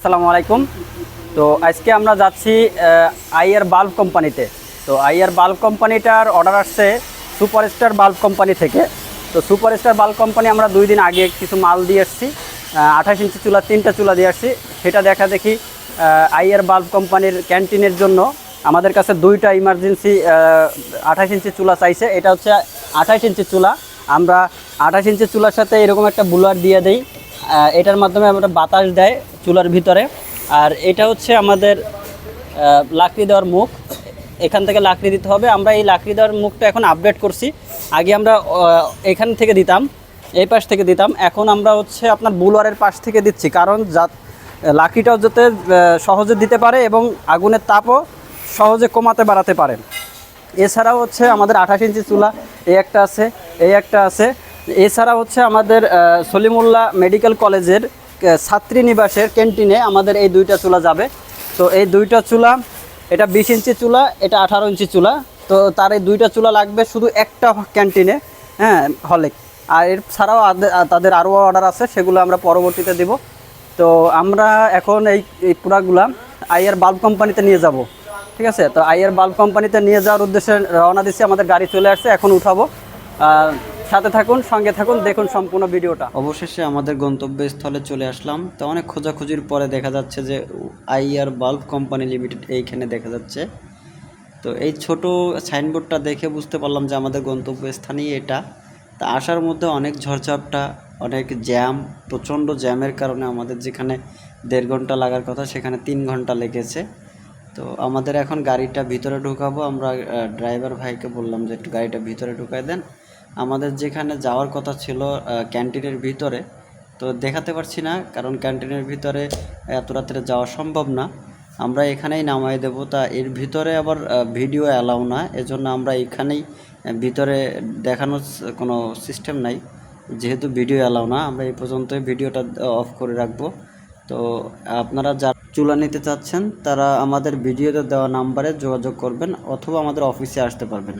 আসসালামু আলাইকুম। তো আজকে আমরা যাচ্ছি আইয়ার বাল্ব কোম্পানিতে। তো আইয়ার বাল্ব কোম্পানিটার অর্ডার আসছে সুপারস্টার বাল্ব কোম্পানি থেকে। তো সুপারস্টার বাল্ব কোম্পানি আমরা দুই দিন আগে কিছু মাল দিয়ে এসেছি আঠাশ ইঞ্চি চুলা, তিনটা চুলা দিয়ে আসছি। সেটা দেখা দেখি আইয়ার বাল্ব কোম্পানির ক্যান্টিনের জন্য। আমাদের কাছে দুইটা ইমার্জেন্সি আঠাশ ইঞ্চি চুলা চাইছে। এটা হচ্ছে আঠাশ ইঞ্চি চুলা। আমরা আঠাশ ইঞ্চি চুলার সাথে এরকম একটা বুলার দিয়ে দিই। এটার মাধ্যমে আমরা বাতাস দেয় চুলার ভিতরে। আর এটা হচ্ছে আমাদের লাকড়ি দেওয়ার মুখ। এখান থেকে লাকড়ি দিতে হবে। আমরা এই লাকড়ি দেওয়ার মুখটা এখন আপডেট করছি। আগে আমরা এখান থেকে দিতাম, এই পাশ থেকে দিতাম। এখন আমরা হচ্ছে আপনার বুলারের পাশ থেকে দিচ্ছি। কারণ যা লাকড়িটাও যাতে সহজে দিতে পারে এবং আগুনের তাপও সহজে কমাতে, বাড়াতে পারে। এছাড়াও হচ্ছে আমাদের আঠাশ ইঞ্চি চুলা, এই একটা আছে, এই একটা আছে। এছাড়া হচ্ছে আমাদের সলিমুল্লাহ মেডিকেল কলেজের ছাত্রী নিবাসের ক্যান্টিনে আমাদের এই দুইটা চুলা যাবে। তো এই দুইটা চুলা, এটা বিশ ইঞ্চি চুলা, এটা আঠারো ইঞ্চি চুলা। তো তার এই দুইটা চুলা লাগবে শুধু একটা ক্যান্টিনে হ্যাঁ হলে। আর এর ছাড়াও তাদের আরও অর্ডার আছে, সেগুলো আমরা পরবর্তীতে দিব। তো আমরা এখন এই এই প্রোডাক্টগুলো আইয়ার বাল্ব কোম্পানিতে নিয়ে যাব, ঠিক আছে? তো আইয়ার বাল্ব কোম্পানিতে নিয়ে যাওয়ার উদ্দেশ্যে রওনা দিচ্ছি, আমাদের গাড়ি চলে আসছে, এখন উঠাবো। সাথে থাকুন, সঙ্গে থাকুন, দেখুন সম্পূর্ণ ভিডিওটা। অবশেষে আমাদের গন্তব্যস্থলে চলে আসলাম। তো অনেক খোঁজাখুঁজির পরে দেখা যাচ্ছে যে আইয়ার বাল্ব কোম্পানি লিমিটেড এইখানে দেখা যাচ্ছে। তো এই ছোট সাইনবোর্ডটা দেখে বুঝতে পারলাম যে আমাদের গন্তব্যস্থানই এটা। তা আসার মধ্যে অনেক ঝড়ঝাপটা, অনেক জ্যাম, প্রচণ্ড জ্যামের কারণে আমাদের যেখানে দেড় ঘণ্টা লাগার কথা সেখানে তিন ঘণ্টা লেগেছে। তো আমাদের এখন গাড়িটা ভিতরে ঢুকাবো। আমরা ড্রাইভার ভাইকে বললাম যে একটু গাড়িটা ভিতরে ঢুকাই দেন। আমাদের যেখানে যাওয়ার কথা ছিল ক্যান্টিনের ভিতরে। তো দেখাতে পারছি না, কারণ ক্যান্টিনের ভিতরে এত রাত্রে যাওয়া সম্ভব না। আমরা এখানেই নামাই দেব। তা এর ভিতরে আবার ভিডিও অ্যালাউ না। এজন্য আমরা এখানেই ভিতরে দেখানোর কোনো সিস্টেম নাই। যেহেতু ভিডিও অ্যালাউ না, আমরা এই পর্যন্তই ভিডিওটা অফ করে রাখব। তো আপনারা যা চুলা নিতে চাচ্ছেন, তারা আমাদের ভিডিওতে দেওয়া নাম্বারে যোগাযোগ করবেন, অথবা আমাদের অফিসে আসতে পারবেন।